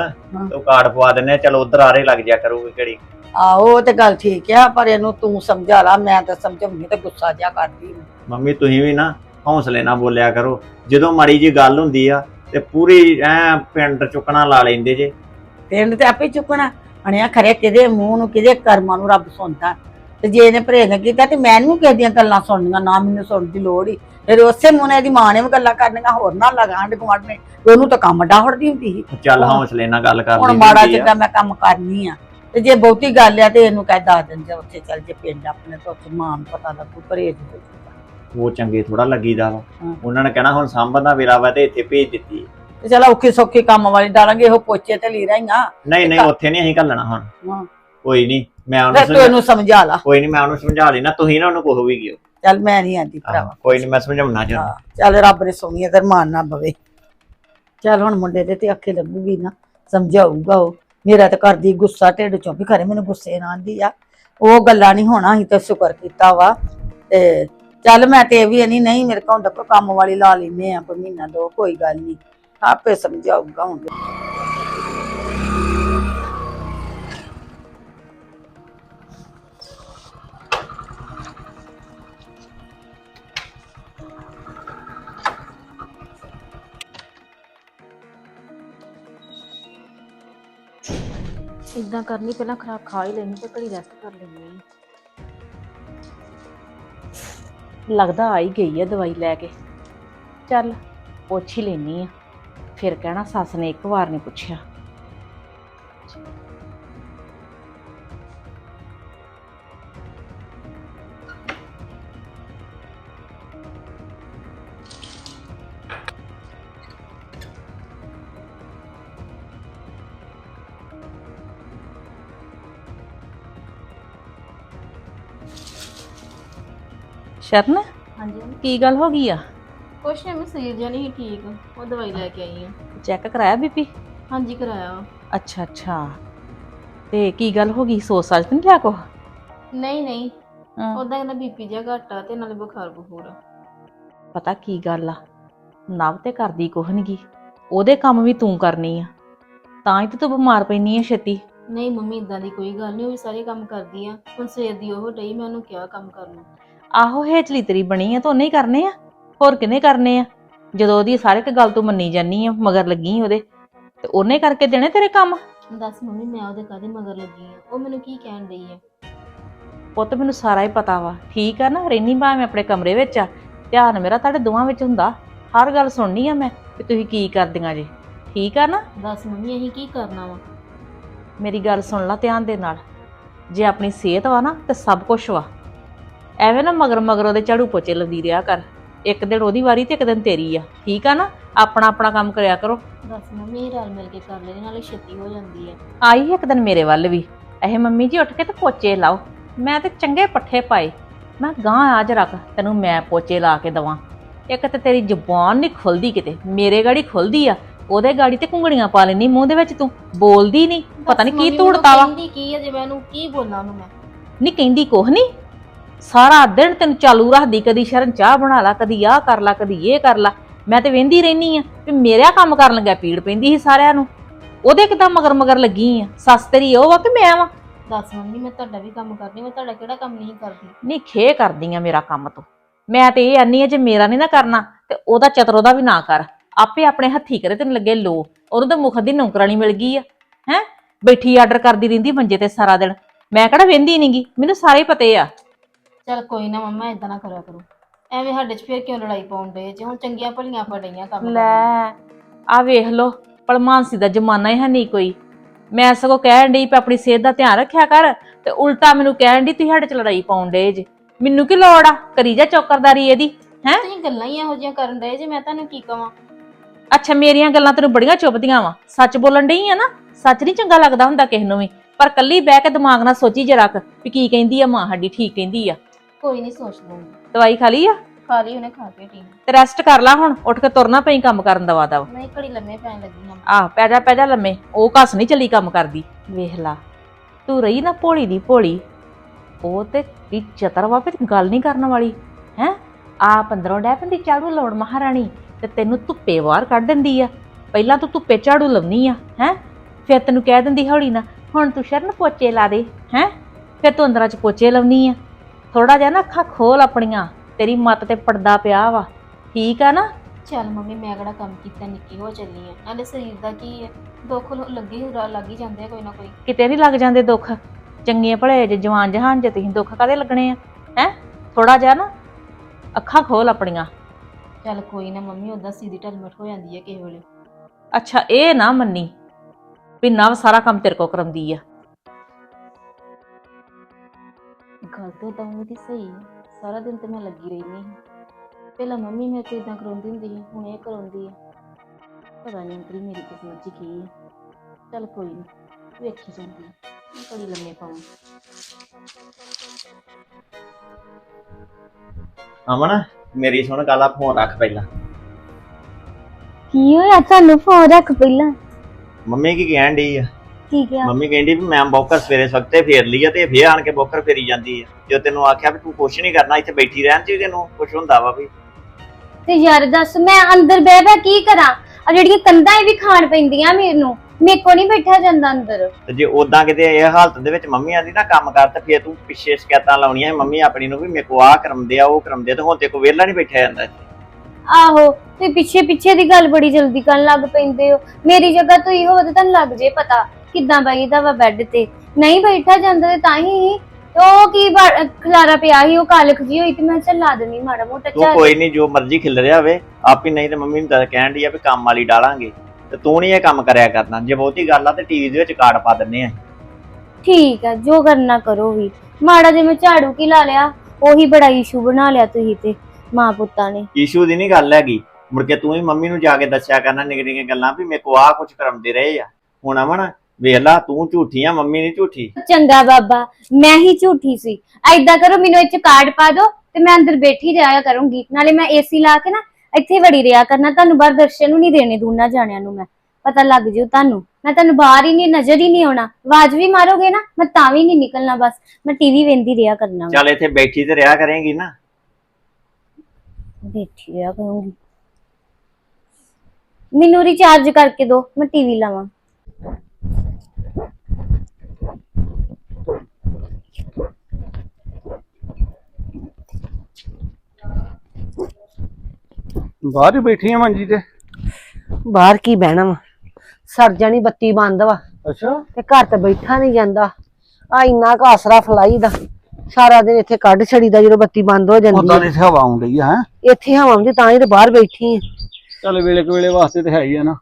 ਤੇ ਉਹ ਕਾਰਡ ਪਵਾ ਦਿੰਨੇ ਆ ਚਲ ਉਧਰ ਆਰੇ ਲੱਗ ਜਾ ਕਰੂਗੀ ਘੜੀ। ਆਹੋ ਉਹ ਤੇ ਗੱਲ ਠੀਕ ਆ ਪਰ ਇਹਨੂੰ ਤੂੰ ਸਮਝਾ ਲਾ ਮੈਂ ਤਾਂ ਸਮਝਾਉਂਦੀ ਤੇ ਗੁੱਸਾ ਜਿਆ ਕਰਦੀ। ਮੰਮੀ ਤੁਸੀਂ ਵੀ ਨਾ ਹੌਸਲੇ ਨਾਲ ਬੋਲਿਆ ਕਰੋ। ਜਦੋਂ ਮਾੜੀ ਜੀ ਗੱਲ ਹੁੰਦੀ ਆ ਤੇ ਪੂਰੀ ਐ ਪਿੰਡ ਚੁੱਕਣਾ ਲਾ ਲੈਂਦੇ ਜੇ। ਪਿੰਡ ਤੇ ਆਪੇ ਚੁੱਕਣਾ। ਅਣਿਆ ਖਰੇ ਕਿਹਦੇ ਮੂੰਹ ਨੂੰ ਕਿਹਦੇ ਕਰਮਾਂ ਨੂੰ ਰੱਬ ਸੁਣਦਾ। ਤੇ ਜੇ ਇਹਨੇ ਪਰਹੇਜ਼ ਕੀਤਾ ਤੇ ਮੈਨੂੰ ਕਿਸ ਦੀਆਂ ਗੱਲਾਂ ਸੁਣਨੀਆਂ? ਨਾ ਮੈਨੂੰ ਸੁਣਨ ਦੀ ਲੋੜ ਹੀ ਫਿਰ ਉਸੇ ਮੂੰਹ ਨਾਲ ਇਹਦੀ ਮਾਂ ਨੇ ਵੀ ਗੱਲਾਂ ਕਰਨੀਆਂ ਹੋਰ ਨਾ ਲਗਾਂਡ ਗੁਆਂਢ ਨੇ। ਉਹਨੂੰ ਤਾਂ ਕੰਮ ਡਾਹੜਦੀ ਹੁੰਦੀ ਸੀ। ਚੱਲ ਹੁਣ- ਹੌਸਲੇ ਨਾਲ ਗੱਲ ਕਰ ਹੁਣ ਲਈ ਮਾੜਾ ਹੁੰਦੀ ਆ। ਚੰਗਾ ਮੈਂ ਕੰਮ ਕਰਨੀ ਆ। ਤੇ ਜੇ ਬਹੁਤੀ ਗੱਲ ਆ ਤੇ ਇਹਨੂੰ ਕਹਿ ਦੱਸ ਦਿੰਦੇ ਉੱਥੇ ਚੱਲ ਜੇ ਪਿੰਡ ਆਪਣੇ ਤੋਂ ਉੱਥੇ ਮਾਂ ਨੂੰ ਪਤਾ ਲੱਗੂ ਪਰਹੇਜ਼ ਹੋ ਜਾਊਗਾ। ਉਹ ਚੰਗੇ ਥੋੜਾ ਲੱਗੀਦਾ ਵਾ। ਹਾਂ। ਉਹਨਾਂ ਨੇ ਕਹਿਣਾ ਹੁਣ ਸਾਂਭਣ ਦਾ ਵੇਲਾ ਵਾ ਤੇ ਇੱਥੇ ਭੇਜ ਦਿੱਤੀ ਤੇ ਚਲ ਔਖੀ ਸੌਖੀ ਕੰਮ ਵਾਲੀ ਡਾਲਾਂਗੇ ਇਹੋ ਪੋਚੇ ਤੇ ਲੀ ਰਹੀਆਂ ਨਹੀਂ ਨਹੀਂ ਉੱਥੇ ਨਹੀਂ ਅਸੀਂ ਘੱਲਣਾ ਹੁਣ। ਹਾਂ। ਕੋਈ ਨਹੀਂ ਮੈਂ ਉਹਨੂੰ ਫਿਰ ਤੂੰ ਸਮਝਾ- ਇਹਨੂੰ ਸਮਝਾ ਲਾ। ਕੋਈ ਨਹੀਂ ਮੈਂ ਉਹਨੂੰ ਸਮਝਾ ਲੈਣਾ ਤੁਸੀਂ ਨਾ ਉਹਨੂੰ ਕੋਹ ਵੀ ਗਿਓ ਚੱਲ ਮੈਂ ਨਹੀਂ ਆਂਦੀ ਭਰਾਵਾ। ਕੋਈ ਨਹੀਂ ਮੈਂ ਸਮਝਾਉਣਾ ਚਾਹੁੰਦਾ ਹਾਂ, ਚੱਲ ਰੱਬ ਨੇ ਸੋਹਣੀਆਂ ਤੇ ਮਾਨ ਨਾ ਬਵੇ ਚੱਲ ਹੁਣ ਮੁੰਡੇ ਦੇ ਤੇ ਅੱਖੇ ਲੱਗੂਗੀ ਨਾ ਸਮਝਾਊਗਾ ਉਹ। ਮੇਰਾ ਤਾਂ ਕਰਦੀ ਗੁੱਸਾ ਢਿੱਡ ਚੋਂ ਵੀ ਖਰੇ ਮੈਨੂੰ ਗੁੱਸੇ ਨਾਲ ਆਂਦੀ ਆ। ਉਹ ਗੱਲਾਂ ਨਹੀਂ ਹੋਣਾ ਅਸੀਂ ਤਾਂ ਸ਼ੁਕਰ ਕੀਤਾ ਵਾ। ਤੇ ਚੱਲ ਮੈਂ ਤੇ ਇਹ ਵੀ ਨਹੀਂ ਨਹੀਂ ਮੇਰੇ ਕੋਲ ਹੁੰਦਾ ਕੰਮ ਵਾਲੀ ਲਾ ਲੈਨੇ ਆ, ਕੋਈ ਮਹੀਨਾ ਦੋ, ਕੋਈ ਗੱਲ ਨਹੀਂ ਆਪੇ ਸਮਝਾਊਗਾ ਹੁਣ। ਇਦਾਂ ਕਰਨੀ, ਪਹਿਲਾਂ ਖਰਾਬ ਖਾ ਹੀ ਲੈਣੀ ਤੇ ਘੜੀ ਰੈਸਟ ਕਰ ਲੈਣੀ। ਲੱਗਦਾ ਆ ਹੀ ਗਈ ਆ ਦਵਾਈ ਲੈ ਕੇ। ਚੱਲ ਪੁੱਛ ਹੀ ਲੈਣੀ ਆ। ਫਿਰ ਕਹਿਣਾ ਸੱਸ ਨੇ ਇੱਕ ਵਾਰ ਨਹੀਂ ਪੁੱਛਿਆ। ਸ਼ਰਨ ਹਾਂਜੀ। ਕੀ ਗੱਲ ਹੋ ਗਈ ਆ? ਕੁਛ ਨਹੀਂ ਮੈਂ ਸਰੀਰ ਜਿਹਾ ਨਹੀਂ ਠੀਕ। ਉਹ ਦਵਾਈ ਲੈ ਕੇ ਆਈ ਆ। ਚੈੱਕ ਕਰਾਇਆ ਬੀਪੀ? ਹਾਂਜੀ ਕਰਾਇਆ। ਅੱਛਾ ਅੱਛਾ। ਤੇ ਕੀ ਗੱਲ ਹੋ ਗਈ? ਸੋਚ ਸਾਜ ਤੇ ਨਹੀਂ ਲਿਆ ਕੋ ਨਹੀਂ ਨਹੀਂ। ਉਹਦਾ ਕਹਿੰਦਾ ਬੀਪੀ ਜਿਹਾ ਘੱਟ ਆ ਤੇ ਨਾਲੇ ਬੁਖਾਰ ਬਖੂਰ ਆ। ਪਤਾ ਕੀ ਗੱਲ ਆ? ਨਵ ਤੇ ਕਰਦੀ ਕੁਛ ਨੀ ਗੀ। ਉਹਦੇ ਕੰਮ ਵੀ ਤੂੰ ਕਰਨੀ ਆ। ਤਾਂ ਹੀ ਤੇ ਤੂੰ ਬਿਮਾਰ ਪੈਣੀ ਆ ਛੇਤੀ। ਨਹੀਂ ਮੰਮੀ ਇਦਾਂ ਦੀ ਕੋਈ ਗੱਲ ਨਹੀਂ ਉਹ ਵੀ ਸਾਰੇ ਕੰਮ ਕਰਦੀ ਆ। ਹੁਣ ਸਵੇਰ ਦੀ ਉਹ ਡਈ ਮੈਂ ਉਹਨੂੰ ਕਿਹਾ ਕੰਮ ਕਰਨ ਨੂੰ। ਆਹੋ ਹੇਚਲੀ ਤੇਰੀ ਬਣੀ ਆ ਤਾਂ ਉਹਨੇ ਹੀ ਕਰਨੇ ਆ। ਹੋਰ ਕਿਨੇ ਕਰਨੇ ਆ? ਜਦੋਂ ਉਹਦੀ ਸਾਰੇ ਇੱਕ ਗੱਲ ਤੂੰ ਮੰਨੀ ਜਾਨੀ ਆ ਮਗਰ ਲੱਗੀ ਉਹਦੇ। ਤੇ ਉਹਨੇ ਕਰਕੇ ਦੇਣੇ ਤੇਰੇ ਕੰਮ? ਦੱਸ ਮੰਮੀ ਮੈਂ ਉਹਦੇ ਕਾਹਦੇ ਮਗਰ ਲੱਗੀ ਆ? ਉਹ ਮੈਨੂੰ ਕੀ ਕਹਿਣ ਡਈ ਆ? ਪੁੱਤ ਮੈਨੂੰ ਸਾਰਾ ਹੀ ਪਤਾ ਵਾ। ਠੀਕ ਆ ਨਾ ਰਹਿਨੀ ਭਾਵੇਂ ਆਪਣੇ ਕਮਰੇ ਵਿੱਚ ਆ। ਧਿਆਨ ਮੇਰਾ ਤੁਹਾਡੇ ਦੋਵਾਂ ਵਿੱਚ ਹੁੰਦਾ। ਹਰ ਗੱਲ ਸੁਣਨੀ ਆ ਮੈਂ ਕਿ ਤੁਸੀਂ ਕੀ ਕਰਦੀਆਂ ਜੇ। ਠੀਕ ਆ ਨਾ? ਦੱਸ ਮੰਮੀ ਅਸੀਂ ਕੀ ਕਰਨਾ ਵਾ? ਮੇਰੀ ਗੱਲ ਸੁਣ ਲੈ ਧਿਆਨ ਦੇ ਨਾਲ। ਜੇ ਆਪਣੀ ਸਿਹਤ ਵਾ ਨਾ ਤੇ ਸਭ ਕੁਝ ਵਾ। ਐਵੇਂ ਨਾ ਮਗਰ ਮਗਰ ਉਹਦੇ ਝਾੜੂ ਪੋਚੇ ਲੰਦੀ ਰਿਹਾ ਕਰ। ਇੱਕ ਦਿਨ ਉਹਦੀ ਵਾਰੀ ਤੇ ਇੱਕ ਦਿਨ ਤੇਰੀ ਆ। ਠੀਕ ਆ ਨਾ? ਆਪਣਾ ਆਪਣਾ ਕੰਮ ਕਰਿਆ ਕਰੋ। ਦੱਸ ਮੰਮੀ ਰਲ ਮਿਲ ਕੇ ਕਰ ਲੈਣੇ ਨਾਲੇ ਛੇਤੀ ਹੋ ਜਾਂਦੀ ਆ। ਆਈ ਇੱਕ ਦਿਨ ਮੇਰੇ ਵੱਲ ਵੀ। ਇਹ ਮੰਮੀ ਜੀ ਉੱਠ ਕੇ ਤੇ ਪੋਚੇ ਲਾਓ। ਮੈਂ ਤੇ ਚੰਗੇ ਪੱਠੇ ਪਾਏ। ਮੈਂ ਗਾਂ ਆਜ ਰੱਖ ਤੈਨੂੰ ਮੈਂ ਪੋਚੇ ਲਾ ਕੇ ਦਵਾਂ। ਇੱਕ ਤੇ ਤੇਰੀ ਜ਼ੁਬਾਨ ਨਹੀਂ ਖੁੱਲਦੀ ਕਿਤੇ। ਮੇਰੇ ਗਾੜੀ ਖੁੱਲਦੀ ਆ। ਉਹਦੇ ਗਾੜੀ ਤੇ ਘੁੰਗਣੀਆਂ ਪਾ ਲੈਣੀ ਮੂੰਹ ਦੇ ਵਿੱਚ ਤੂੰ। ਬੋਲਦੀ ਨਹੀਂ ਪਤਾ ਨਹੀਂ ਕੀ ਤੋੜਤਾ ਵਾ। ਕਹਿੰਦੀ ਕੀ ਆ ਜੇ ਮੈਂ ਉਹਨੂੰ ਕੀ ਬੋਲਾਂ ਉਹਨੂੰ ਮੈਂ। ਨਹੀਂ ਕਹਿੰਦੀ ਕੁਛ ਨਹੀਂ ਸਾਰਾ ਦਿਨ ਤੈਨੂੰ ਚਾਲੂ ਰੱਖਦੀ ਕਦੀ ਸ਼ਰਨ ਚਾਹ ਬਣਾ ਲਾ ਕਦੀ ਆਹ ਕਰ ਲਾ ਕਦੀ ਇਹ ਕਰ ਲਾ। ਮੈਂ ਤੇ ਵੇਂਦੀ ਰਹਿਨੀ ਆ ਵੀ ਮੇਰਾ ਕੰਮ ਕਰਨ ਲੱਗਿਆ ਪੀੜ ਪੈਂਦੀ ਸੀ ਸਾਰਿਆਂ ਨੂੰ। ਉਹਦੇ ਕਿਦਾਂ ਮਗਰ ਮਗਰ ਲੱਗੀ ਆ? ਸੱਸ ਤੇਰੀ ਉਹ ਵਾ ਕਿ ਮੈਂ ਵਾ? ਦੱਸ ਮੰਮੀ ਮੈਂ ਤੁਹਾਡਾ ਵੀ ਕੰਮ ਕਰਨੀ ਮੈਂ ਤੁਹਾਡਾ ਕਿਹੜਾ ਕੰਮ ਨਹੀਂ ਕਰਦੀ? ਨਹੀਂ ਖੇ ਕਰਦੀ ਆ ਮੇਰਾ ਕੰਮ ਤੋਂ। ਮੈਂ ਤੇ ਇਹ ਆਨੀ ਆ ਜੇ ਮੇਰਾ ਨਹੀਂ ਨਾ ਕਰਨਾ ਤੇ ਉਹਦਾ ਚਤਰ ਉਹਦਾ ਵੀ ਨਾ ਕਰ। ਆਪੇ ਆਪਣੇ ਹੱਥੀ ਕਰੇ ਤੈਨੂੰ ਲੱਗੇ ਲੋ। ਉਹਨੂੰ ਤਾਂ ਮੁਖ ਦੀ ਨੌਕਰਾਨੀ ਮਿਲ ਗਈ ਆ ਹੈ? ਬੈਠੀ ਆਰਡਰ ਕਰਦੀ ਰਹਿੰਦੀ ਮੰਜੇ ਤੇ ਸਾਰਾ ਦਿਨ। ਮੈਂ ਕਿਹੜਾ ਵੇਂਦੀ ਨਹੀਂਗੀ ਮੈਨੂੰ ਸਾਰੇ ਪਤੇ ਆ। ਚੱਲ ਕੋਈ ਨਾ ਮੰਮਾ ਇਦਾਂ ਨਾ ਕਰਿਆ ਕਰੋ। ਐਵੇਂ ਸਾਡੇ 'ਚ ਫੇਰ ਕਿਉਂ ਲੜਾਈ ਪਾਉਣ ਦੇ ਜੇ? ਹੁਣ ਚੰਗੀਆਂ ਭਲੀਆਂ ਆਪਾਂ ਡਈਆਂ ਕੰਮ। ਲੈ ਆ ਵੇਖ ਲੋ ਪਰਮਾਨਸੀ ਦਾ ਜ਼ਮਾਨਾ ਹੀ ਹੈ ਨਹੀਂ ਕੋਈ। ਮੈਂ ਸਗੋਂ ਕਹਿਣ ਡਈ ਵੀ ਆਪਣੀ ਸਿਹਤ ਦਾ ਧਿਆਨ ਰੱਖਿਆ ਕਰ ਤੇ ਉਲਟਾ ਮੈਨੂੰ ਕਹਿਣ ਡਈ ਤੁਸੀਂ ਸਾਡੇ ਚ ਲੜਾਈ ਪਾਉਣ ਡੇ ਜੇ। ਮੈਨੂੰ ਕੀ ਲੋੜ ਆ? ਕਰੀ ਜਾ ਚੌਕਰਦਾਰੀ ਇਹਦੀ ਹੈ? ਤੁਸੀਂ ਗੱਲਾਂ ਹੀ ਇਹੋ ਜਿਹੀਆਂ ਕਰਨ ਡਏ ਜੇ ਮੈਂ ਤੁਹਾਨੂੰ ਕੀ ਕਵਾਂ? ਅੱਛਾ ਮੇਰੀਆਂ ਗੱਲਾਂ ਤੈਨੂੰ ਬੜੀਆਂ ਚੁੱਭਦੀਆਂ ਵਾ। ਸੱਚ ਬੋਲਣ ਡਈ ਆ ਨਾ ਸੱਚ ਨਹੀਂ ਚੰਗਾ ਲੱਗਦਾ ਹੁੰਦਾ ਕਿਸੇ ਨੂੰ ਵੀ। ਪਰ ਕੱਲੀ ਬਹਿ ਕੇ ਦਿਮਾਗ ਨਾਲ ਸੋਚੀ ਜਰਾ ਕੁ ਵੀ ਕੀ ਕਹਿੰਦੀ ਆ ਮਾਂ ਸਾਡੀ ਠੀਕ ਕਹਿੰਦੀ ਆ। ਕੋਈ ਨਹੀਂ ਸੋਚ ਲੂੰਗੀ। ਦਵਾਈ ਖਾ ਲਈ ਆ? ਖਾ ਲਈ ਉਹਨੇ ਖਾ ਕੇ ਟੀਮ ਤੇ ਰੈਸਟ ਕਰ ਲੈ ਹੁਣ ਉੱਠ ਕੇ ਤੁਰਨਾ ਪਈ ਕੰਮ ਕਰਨ ਦਵਾ ਦਵਾ ਮੈਂ ਘੜੀ ਲੰਮੇ ਪੈਣ ਲੱਗੀ ਹਾਂ ਆ ਪੈ ਜਾ ਪੈ ਜਾ ਲੰਮੇ। ਉਹ ਘਸ ਨਹੀਂ ਚੱਲੀ ਕੰਮ ਕਰਦੀ। ਵੇਖ ਲਾ ਤੂੰ ਰਹੀ ਨਾ ਭੋਲੀ ਦੀ ਭੋਲੀ। ਉਹ ਤੇ ਕੀ ਚਤਰ ਵਾ ਫਿਰ ਗੱਲ ਨਹੀਂ ਕਰਨ ਵਾਲੀ। ਹੈ? ਆ ਪੰਦਰੋਂ ਡੈ ਪੈਂਦੀ ਝਾੜੂ ਲਾਉਣ ਮਹਾਰਾਣੀ। ਤੇ ਤੈਨੂੰ ਧੁੱਪੇ ਬਾਹਰ ਕੱਢ ਦਿੰਦੀ ਆ। ਪਹਿਲਾਂ ਤੂੰ ਧੁੱਪੇ ਝਾੜੂ ਲਾਉਣੀ ਆ ਹੈ? ਫਿਰ ਤੈਨੂੰ ਕਹਿ ਦਿੰਦੀ ਹੌਲੀ ਨਾ ਹੁਣ ਤੂੰ ਸ਼ਰਨ ਪੋਚੇ ਲਾ ਦੇ ਹੈ? ਫਿਰ ਤੂੰ ਅੰਦਰਾਂ ਚ ਪੋਚੇ ਲਾਉਣੀ ਆ। ਥੋੜਾ ਜਿਹਾ ਨਾ ਅੱਖਾਂ ਖੋਲ ਆਪਣੀਆਂ ਤੇਰੀ ਮੱਤ ਤੇ ਪਰਦਾ ਪਿਆ ਵਾ। ਠੀਕ ਆ ਨਾ? ਚੱਲ ਮੰਮੀ ਮੈਂ ਕਿਹੜਾ ਕੰਮ ਕੀਤਾ ਨਿੱਕੀ ਹੋ ਚੱਲੀ ਆ। ਨਾਲੇ ਸਰੀਰ ਦਾ ਕੀ ਹੈ ਦੁੱਖ ਲ- ਲੱਗੇ ਹੀ ਰ- ਲੱਗ ਹੀ ਜਾਂਦੇ ਆ ਕੋਈ ਨਾ ਕੋਈ। ਕਿਤੇ ਨਹੀਂ ਲੱਗ ਜਾਂਦੇ ਦੁੱਖ? ਚੰਗੀਆਂ ਭਲੇ ਜੇ ਜਵਾਨ ਜਹਾਨ ਜੇ ਤੁਸੀਂ ਦੁੱਖ ਕਾਦੇ ਲੱਗਣੇ ਆ? ਹੈ? ਥੋੜਾ ਜਿਹਾ ਨਾ ਅੱਖਾਂ ਖੋਲ ਆਪਣੀਆਂ। ਚੱਲ ਕੋਈ ਨਾ ਮੰਮੀ ਉਦਾਂ ਸੀधी ਢਲਮਟ ਹੋ ਜਾਂਦੀ ਹੈ ਕਿਸੇ ਵੇਲੇ। ਅੱਛਾ ਇਹ ਨਾ ਮੰਨੀ ਵੀ ਨਵ ਸਾਰਾ ਕੰਮ ਤੇਰੇ ਕੋ ਕਰਾਉਂਦੀ ਆ। ਗੱਲ ਤੇ ਤਾਂ ਮੰਮੀ ਦੀ ਸਹੀ ਸਾਰਾ ਦਿਨ ਤੇ ਮੈਂ ਲੱਗੀ ਰਹਿੰਦੀ ਹਾਂ ਪਹਿਲਾਂ ਮੰਮੀ ਮੇਰੇ ਤੋਂ ਇਦਾਂ ਕਰਾਉਂਦੀ ਹੁੰਦੀ ਸੀ ਹੁਣ ਇਹ ਕਰਾਉਂਦੀ ਹੈ ਪਤਾ ਨਹੀਂ ਅੰਤਰੀ ਮੇਰੀ ਕਿਸਮਤ 'ਚ ਕੀ ਹੈ ਚੱਲ ਕੋਈ ਨਹੀਂ ਵੇਖੀ ਜਾਂਦੀ ਹੈ ਕੜੀ ਲੰਮੇ ਪਾਉਂ ਅਮਨ ਮੇਰੀ ਸੁਣ ਗੱਲ ਆ ਫੋਨ ਰੱਖ ਪਹਿਲਾਂ। ਕੀ ਹੋਇਆ? ਤੁਹਾਨੂੰ ਫੋਨ ਰੱਖ ਪਹਿਲਾਂ। ਮੰਮੀ ਕੀ ਕਹਿਣ ਡਈ ਆ? ਠੀਕ ਆ। ਮੰਮੀ ਕਹਿੰਦੀ ਵੀ ਮੈਂ ਬੌਕਰ ਸਵੇਰੇ ਸਵਖਤੇ ਫੇਰ ਲਈ ਆ ਤੇ ਫੇਰ ਆਣ ਕੇ ਬੌਕਰ ਫੇਰੀ ਜਾਂਦੀ ਆ। ਜੋ ਤੈਨੂੰ ਆਖਿਆ ਵੀ ਤੂੰ ਕੁਛ ਨਹੀਂ ਕਰਨਾ ਇੱਥੇ ਬੈਠੀ ਰਹਿਣ ਚ ਤੈਨੂੰ ਕੁਛ ਹੁੰਦਾ ਵਾ ਵੀ। ਤੇ ਯਾਰ ਦੱਸ ਮੈਂ ਅੰਦਰ ਬਹਿ ਬਹਿ ਕੀ ਕਰਾਂ? ਆ ਜਿਹੜੀਆਂ ਕੰਧਾਂ ਇਹ ਵੀ ਖਾਣ ਪੈਂਦੀਆਂ ਮੈਨੂੰ ਮੇਰੇ ਕੋ ਨਹੀਂ ਬੈਠਾ ਜਾਂਦਾ ਅੰਦਰ। ਤੇ ਜੇ ਉਦਾਂ ਕਿਤੇ ਇਹ ਹਾਲਤ ਦੇ ਵਿੱਚ ਮੰਮੀ ਆਂਦੀ ਨਾ ਕੰਮ ਕਰ ਤੇ ਫੇਰ ਤੂੰ ਪਿੱਛੇ ਸ਼ਿਕਾਇਤਾਂ ਲਾਉਣੀਆਂ ਸੀ ਮੰਮੀ ਆਪਣੀ ਨੂੰ ਵੀ ਮੇਰੇ ਕੋ ਆਹ ਕਰਮਦੇ ਆ ਉਹ ਕਰਮਦੇ ਆ ਤੇ ਹੁਣ ਤੇ ਕੋ ਵਿਹਲਾ ਨਹੀਂ ਬੈਠਿਆ ਜਾਂਦਾ। ਆਹੋ ਤੇ ਪਿੱਛੇ ਪਿੱਛੇ ਦੀ ਗੱਲ ਬੜੀ ਜਲਦੀ ਕਰਨ ਲੱਗ ਪੈਂਦੇ ਹੋ। ਮੇਰੀ ਜਗ੍ਹਾ ਤੁਸੀਂ ਹੋਵੇ ਤਾਂ ਤੁਹਾਨੂੰ ਲੱਗ ਜੇ ਪਤਾ। ਕਿੱਦਾਂ ਬਈਦਾ ਵਾ ਬੈੱਡ ਤੇ? ਨਹੀਂ ਬੈਠਾ ਜਾਂਦਾ ਤੇ ਤਾਂ ਹੀ। ਉਹ ਕੀ ਬ- ਖਲਾਰਾ ਪਿਆ ਸੀ ਉਹ ਕਾਲਖ ਜੀ ਹੋਈ ਤੇ ਮੈਂ ਚੱਲ ਲਾ ਦਿੰਦੀ ਮਾੜਾ ਮੋਟਾ ਤੂੰ ਕੋਈ ਨਹੀਂ ਜੋ ਮਰਜ਼ੀ ਖਿਲ ਰਿਹਾ ਹੋਵੇ ਆਪ ਹੀ ਨਹੀਂ ਤੇ ਮੰਮੀ ਨੂੰ ਤਾਂ ਕਹਿਣ ਡਈ ਆ ਵੀ ਕੰਮ ਵਾਲੀ ਡਾਲਾਂਗੇ। ਤੇ ਤੂੰ ਨਹੀਂ ਇਹ ਕੰਮ ਕਰਿਆ ਕਰਨਾ। ਜੇ ਬਹੁਤੀ ਗੱਲ ਆ ਤੇ ਟੀਵੀ ਦੇ ਵਿੱਚ ਕਾਰਡ ਪਾ ਦਿੰਨੇ ਆ। ਠੀਕ ਆ ਜੋ ਕਰਨਾ ਕਰੋ ਵੀ। ਮਾੜਾ ਜੇ ਮੈਂ ਝਾੜੂ ਕੀ ਲਾ ਲਿਆ? ਉਹੀ ਬੜਾ ਇਸ਼ੂ ਬਣਾ ਲਿਆ ਤੁਸੀਂ ਤੇ ਮਾਂ ਪੁੱਤਾਂ ਨੇ। ਇਸ਼ੂ ਦੀ ਨਹੀਂ ਗੱਲ ਹੈਗੀ। ਮੁੜ ਕੇ ਤੂੰ ਹੀ ਮੰਮੀ ਨੂੰ ਜਾ ਕੇ ਦੱਸਿਆ ਕਰਨਾ ਨਿੱਕੀਆਂ ਨਿੱਕੀਆਂ ਗੱਲਾਂ ਵੀ ਮੇਰੇ ਕੋ ਆਹ ਕੁਝ ਕਰਮਦੇ ਰਹੇ ਆ। ਹੁਣ ਅਮਨ ਵੇਖ ਲਾ ਤੂੰ ਝੂਠੀ ਆ ਮੰਮੀ ਨਹੀਂ ਝੂਠੀ? ਚੰਗਾ ਬਾਬਾ ਮੈਂ ਹੀ ਝੂਠੀ ਸੀ। ਐਦਾਂ ਕਰੋ ਮੈਨੂੰ ਚ ਕਾਰਡ ਪਾ ਦਿਓ ਤੇ ਮੈਂ ਅੰਦਰ ਬੈਠੀ ਰਿਹਾ ਕਰੂੰਗੀ। ਨਾਲੇ ਮੈਂ ਏਸੀ ਲਾ ਕੇ ਨਾ ਇੱਥੇ ਵੜੀ ਰਿਹਾ ਕਰਨਾ। ਤੁਹਾਨੂੰ ਬਾਹਰ ਦਰਸ਼ਨ ਨੂੰ ਨਹੀਂ ਦੇਣੇ ਦੋਨਾਂ ਜਾਣਿਆਂ ਨੂੰ ਮੈਂ। ਪਤਾ ਲੱਗ ਜਿਓ ਤੁਹਾਨੂੰ। ਮੈਂ ਤੁਹਾਨੂੰ ਬਾਹਰ ਹੀ ਨਹੀਂ ਨਜ਼ਰ ਹੀ ਨਹੀਂ ਆਉਣਾ। ਆਵਾਜ਼ ਵੀ ਮਾਰੋਗੇ ਨਾ ਮੈਂ ਤਾਂ ਵੀ ਨਹੀਂ ਨਿਕਲਣਾ ਬਸ। ਮੈਂ ਟੀਵੀ ਵੇਂਦੀ ਰਿਹਾ ਕਰਨਾ। ਚੱਲ ਇੱਥੇ ਬੈਠੀ ਤੇ ਰਿਹਾ ਕਰੇਂਗੀ ਨਾ। ਬੈਠੀ ਰਿਹਾ ਕਰੂੰਗੀ। ਮੈਨੂੰ ਰਿਚਾਰਜ ਕਰਕੇ ਦਿਓ ਮੈਂ ਟੀਵੀ ਲਾਵਾਂ। ਬਾਹਰ ਹੀ ਬੈਠੀ ਆ ਮੰਜੀ ਤੇ। ਬਾਹਰ ਕੀ ਬਹਿਣਾ ਵਾ? ਸੜ ਜਾਣੀ ਬੱਤੀ ਬੰਦ ਵਾ। ਅੱਛਾ। ਤੇ ਘਰ ਤੇ ਬੈਠਾ ਨਹੀਂ ਜਾਂਦਾ। ਆ ਇੰਨਾ ਕੁ ਆਸਰਾ ਫਲਾਈ ਦਾ ਸਾਰਾ ਦਿਨ ਇੱਥੇ ਕੱਢ ਛੜੀਦਾ ਜਦੋਂ ਬੱਤੀ ਬੰਦ ਹੋ ਜਾਂਦੀ ਉਦਾਂ ਹੈ ਦੀ ਹਵਾ ਆਉਣ ਡਈ ਆ ਹੈ? ਇੱਥੇ ਹਵਾਂ ਦੀ ਤਾਂ ਹੀ ਤੇ ਬਾਹਰ ਬੈਠੀ ਆ। ਚੱਲ ਵੇਲੇ ਕੁ ਵੇਲੇ ਵਾਸਤੇ ਤੇ ਹੈ ਹੀ ਆ ਨਾ।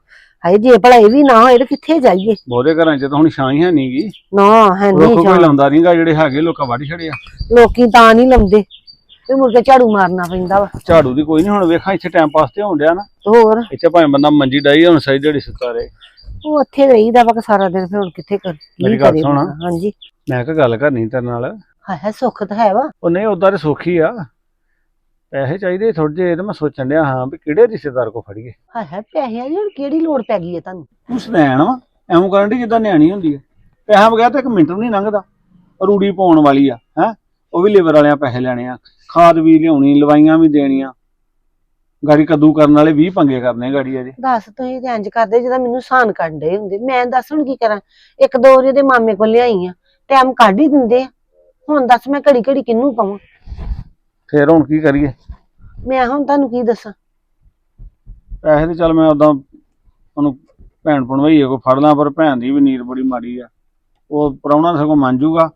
ਹਾਏ ਜੇ ਭਲਾ ਇਹ ਵੀ ਨਾ ਹੋਏ ਤੇ ਕਿੱਥੇ ਜਾਈਏ? ਬਹੁਤੇ ਘਰਾਂ 'ਚ ਤਾਂ ਹੁਣ ਛਾਂ ਹੀ ਹੈ ਨਹੀਂਗੀ ਨਾ ਹੈ ਰੁੱਖ ਨਹੀਂ ਕੋਈ ਲਾਉਂਦਾ ਨਹੀਂਗਾ ਜਿਹੜੇ ਹੈਗੇ ਲੋਕਾਂ ਵੱਢ ਛੜਿਆ ਲੋਕੀ ਤਾਂ ਨਹੀਂ ਲਾਉਂਦੇ। ਤੇ ਮੁੜ ਕੇ ਝਾੜੂ ਮਾਰਨਾ ਪੈਂਦਾ ਵਾ। ਝਾੜੂ ਦੀ ਕੋਈ ਨਹੀਂ ਹੁਣ ਵੇਖਾਂ ਇੱਥੇ ਟਾਈਮ ਪਾਸ ਤੇ ਹੋਣ ਡਿਆ ਨਾ। ਹੋਰ? ਇੱਥੇ ਭਾਵੇਂ ਬੰਦਾ ਮੰਜੀ ਡਾਈ ਹੁਣ ਸਹੀ ਜਿਹੜੀ ਸੁੱਤਾ ਰਹੇ। ਉਹ ਉੱਥੇ ਰਹੀਦਾ ਵਾ ਕਿ ਸਾਰਾ ਦਿਨ ਫਿਰ ਹੁਣ ਕਿੱਥੇ ਕਰ? ਕੀ ਮੇਰੀ ਗੱਲ ਕਰੇ ਸੁਣ। ਬੰਦਾ? ਹਾਂਜੀ। ਮੈਂ ਕਿਹਾ ਗੱਲ ਕਰਨੀ ਤੇਰੇ ਨਾਲ। ਹਾਏ ਹਾਏ ਸੁੱਖ ਤਾਂ ਹੈ ਵਾ। ਉਹ ਨਹੀਂ ਉਦਾਂ ਤੇ ਸੌਖੀ ਆ। ਪੈਸੇ ਚਾਹੀਦੇ ਥੋੜੇ ਜਿਹੇ ਤੇ ਮੈਂ ਸੋਚਣ ਡਿਆ ਹਾਂ ਵੀ ਕਿਹੜੇ ਰਿਸ਼ਤੇਦਾਰ ਕੋ ਫੜੀਏ। ਹਾਏ ਹਾਏ ਪੈਸਿਆਂ ਦੀ ਹੁਣ ਕਿਹੜੀ ਲੋੜ ਪੈ ਗਈ ਹੈ ਤੁਹਾਨੂੰ? ਤੂੰ ਸਨੈਣ ਵਾ ਐਵੇਂ ਕਰਨ ਦੀ ਜਿੱਦਾਂ ਨਿਆਣੀ ਹੁੰਦੀ ਹੈ। ਪੈਸਾ ਬਗੈਰ ਤਾਂ ਇੱਕ ਮਿੰਟ ਵੀ ਨਹੀਂ ਲੰਘਦਾ। ਰੂੜੀ ਪਾਉਣ ਵਾਲੀ ਆ ਹੈ? ਉਹ ਵੀ ਲੇਬਰ ਵਾਲਿਆਂ ਪੈਸੇ ਲੈਣੇ ਆ। ਖਾਦ ਵੀ ਲਿਆਉਣੀ ਲਵਾਈਆਂ ਵੀ ਦੇਣੀਆਂ। ਗਾੜੀ ਕੱਦੂ ਕਰਨ ਵਾਲੇ 20 ਪੰਗੇ ਕਰਨੇ ਗਾੜੀ ਅਜੇ। ਦੱਸ ਤੁਸੀਂ ਤੇ ਇੰਜ ਕਰਦੇ ਜਿਹਦਾ ਮੈਨੂੰ ਸਾਨ ਕੱਢ ਡਏ ਹੁੰਦੇ। ਮੈਂ ਦੱਸ ਹੁਣ ਕੀ ਕਰਾਂ? ਇੱਕ ਦੋ ਵਾਰੀ ਉਹਦੇ ਮਾਮੇ ਕੋਲ ਲਿਆਈ ਆ। ਟਾਈਮ ਕੱਢ ਹੀ ਦਿੰਦੇ ਆ। ਹੁਣ ਦੱਸ ਮੈਂ ਘੜੀ ਘੜੀ ਕਿਹਨੂੰ ਕਵਾਂ? ਫੇਰ ਹੁਣ ਕੀ ਕਰੀਏ? ਮੈਂ ਹੁਣ ਤੁਹਾਨੂੰ ਕੀ ਦੱਸਾਂ? ਪੈਸੇ ਤੇ ਚੱਲ ਮੈਂ ਉਦਾਂ ਉਹਨੂੰ ਭੈਣ ਭਣਵਈਏ ਕੋ ਫੜ ਲਾਂ ਪਰ ਭੈਣ ਦੀ ਵੀ ਨੀਰ ਬੜੀ ਮਾੜੀ ਆ। ਉਹ ਪ੍ਰਾਹੁਣਾ ਸਗੋਂ ਮੰਨ ਜੂਗਾ।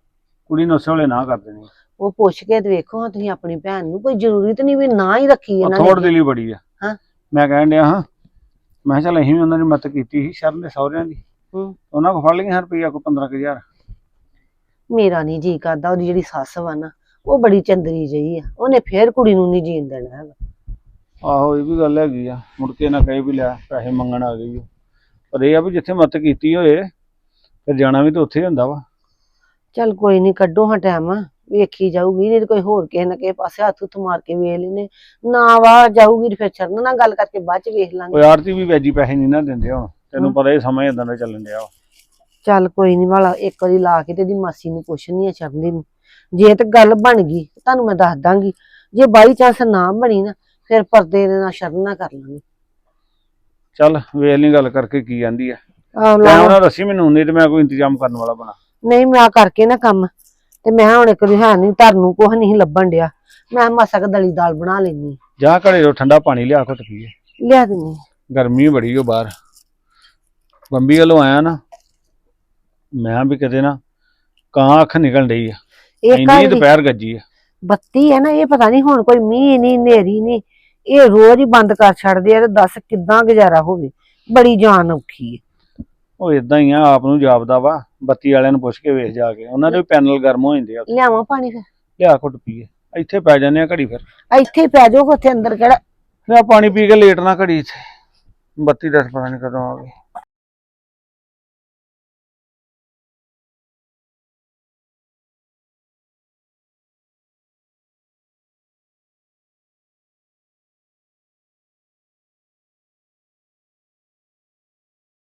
ਕੁੜੀ ਨੂੰ ਉਸੇ ਵੇਲੇ ਨਾ ਕਰ ਦੇਣੀ। ਉਹ ਪੁੱਛ ਕੇ ਤੇ ਵੇਖੋ ਹਾਂ ਤੁਸੀਂ ਆਪਣੀ ਭੈਣ ਨੂੰ ਕੋਈ ਜ਼ਰੂਰੀ ਤਾਂ ਨਹੀਂ ਵੀ ਨਾ ਹੀ ਰੱਖੀ ਇਹਨਾਂ ਥੋੜ ਨੇ। ਦੇ ਲਈ ਬੜੀ ਆ। ਹਾਂ। ਮੈਂ ਕਹਿਣ ਡਿਆ ਹਾਂ ਮੈਂ ਚੱਲ ਅਸੀਂ ਵੀ ਉਹਨਾਂ ਦੀ ਮਦਦ ਕੀਤੀ ਸੀ ਸ਼ਰਨ ਦੇ ਸਹੁਰਿਆਂ ਦੀ। ਹੂੰ। ਉਹਨਾਂ ਕੋ ਫੜ ਲਈਆਂ ਰੁਪਈਆ ਕੋ 15000 ਮੇਰਾ ਨਹੀਂ ਜੀ ਕਰਦਾ ਉਹਦੀ ਜਿਹੜੀ ਸੱਸ ਵਾ ਨਾ ਉਹ ਬੜੀ ਚੰਦਰੀ ਜਈ ਆ। ਉਹਨੇ ਫੇਰ ਕੁੜੀ ਨੂੰ ਨਹੀਂ ਜੀਣ ਦੇਣਾ ਹੈਗਾ। ਆਹੋ ਇਹ ਵੀ ਗੱਲ ਹੈਗੀ ਆ। ਮੁੜ ਕੇ ਨਾ ਕਹੇ ਵੀ ਲੈ ਪੈਸੇ ਮੰਗਣ ਆ ਗਈ ਓ। ਪਰ ਇਹ ਆ ਵੀ ਜਿੱਥੇ ਮਦਦ ਕੀਤੀ ਹੋਏ ਫਿਰ ਜਾਣਾ ਵੀ ਤਾਂ ਉੱਥੇ ਹੀ ਹੁੰਦਾ ਵਾ। ਚੱਲ ਕੋਈ ਨਹੀਂ ਕੱਢੋ ਹਾਂ ਟਾਈਮ। ਵੇਖੀ ਜਾਊਗੀ ਨਹੀਂ ਕੋਈ ਹੋਰ ਕਿਸੇ ਨਾ ਕਿਸੇ ਪਾਸੇ ਹੱਥ ਹੁੱਥ ਮਾਰ ਕੇ ਵੇਖ ਲੈਨੇ ਨਾ ਵਾ ਜਾਊਗੀ ਤੇ ਫਿਰ ਚਰਨ ਨਾਲ ਗੱਲ ਕਰਕੇ ਬਾਅਦ ਚ ਵੇਖ ਲਾਂਗੇ। ਕੋਈ ਆਰਤੀ ਵੀ ਵੈਜੀ ਪੈਸੇ ਨਹੀਂ ਨਾ ਦਿੰਦੇ ਹੁਣ ਤੈਨੂੰ ਪਤਾ ਇਹ ਸਮਾਂ ਇਦਾਂ ਦਾ ਚੱਲਣ ਡਿਆ ਵਾ। ਚੱਲ ਕੋਈ ਨਹੀਂ ਵਾਲਾ ਇੱਕ ਵਾਰੀ ਲਾ ਕੇ ਤੇ ਇਹਦੀ ਮਾਸੀ ਨੂੰ ਪੁੱਛਣੀ ਆ ਚੜ੍ਹਦੀ ਨੂੰ। ਜੇ ਤੇ ਗੱਲ ਬਣ ਗਈ ਤੁਹਾਨੂੰ ਮੈਂ ਦੱਸ ਦਾਂਗੀ। ਜੇ ਬਾਈ ਚਾਂਸ ਨਾ ਬਣੀ ਨਾ ਫਿਰ ਪਰਦੇ ਦੇ ਨਾਲ ਸ਼ਰਨ ਨਾ ਕਰ ਲਾਂਗੇ। ਚੱਲ ਵੇਖ ਲਈ ਗੱਲ ਕਰਕੇ ਕੀ ਆਂਦੀ ਆ। ਆਹ ਮੈਂ ਲਾ- ਉਹਨਾਂ ਦੱਸੀ ਮੈਨੂੰ ਨਹੀਂ ਤੇ ਮੈਂ ਕੋਈ ਇੰਤਜ਼ਾਮ ਕਰਨ ਵਾਲਾ ਬਣਾ। ਨਹੀਂ ਮੈਂ ਆ ਕਰਕੇ ਨਾ ਕੰਮ। ਤੇ ਮੈਂ ਹੁਣ ਇੱਕ ਵਾਰੀ ਹੈ ਨਹੀਂ ਧਰ ਨੂੰ ਕੁਛ ਨਹੀਂ ਲੱਭਣ ਡਿਆ। ਮੈਂ ਮਾਸਾ ਕੁ ਦਲੀ ਦਾਲ ਬਣਾ ਲੈਣੀ ਜਾ ਘੜੇ ਤੋਂ ਠੰਡਾ ਪਾਣੀ ਲਿਆ ਘੁੱਟ ਪੀਏ ਲਿਆ ਦਿੰਨੀ ਗਰਮੀ ਬੜੀ ਓ ਬਾਹਰ। ਬੰਬੀ ਵੱਲੋਂ ਆਇਆ ਨਾ ਮੈਂ ਵੀ ਕਿਤੇ ਨਾ ਕਾਂ ਅੱਖ ਨਿਕਲ ਡਈ ਆ। ਇਹ ਇੰਨੀ ਦੁਪਹਿਰ ਗੱਜੀ ਆ। ਬੱਤੀ ਹੈ ਨਾ ਇਹ ਪਤਾ ਨਹੀਂ ਹੁਣ ਕੋਈ ਮੀਂਹ ਨਹੀਂ ਨੇਰੀ ਨਹੀਂ ਇਹ ਰੋਜ਼ ਹੀ ਬੰਦ ਕਰ ਛੱਡਦੇ ਆ ਤੇ ਦੱਸ ਕਿੱਦਾਂ ਗੁਜ਼ਾਰਾ ਹੋਵੇ। ਬੜੀ ਜਾਨ ਔਖੀ ਹੈ ਉਹ ਇਦਾਂ ਹੀ ਆ ਆਪ ਨੂੰ ਜਾਪਦਾ ਵਾ ਬੱਤੀ ਵਾਲਿਆਂ ਨੂੰ ਪੁੱਛ ਕੇ ਵੇਖ ਜਾ ਕੇ। ਉਹਨਾਂ ਦੇ ਵੀ ਪੈਨਲ ਗਰਮ ਹੋ ਜਾਂਦੇ ਆ ਲਿਆਵਾਂ ਪਾਣੀ ਫਿਰ? ਲਿਆ ਘੁੱਟ ਪੀਏ। ਇੱਥੇ ਪੈ ਜਾਂਦੇ ਆ ਘੜੀ ਫਿਰ। ਇੱਥੇ ਹੀ ਪੈ ਜਾਓ ਉੱਥੇ ਅੰਦਰ ਕਿਹੜਾ? ਲਿਆ ਪਾਣੀ ਪੀ ਕੇ ਲੇਟ ਨਾ ਘੜੀ ਇੱਥੇ। ਬੱਤੀ ਦਾ ਪਤਾ ਨਹੀਂ ਕਦੋਂ ਆਵੇ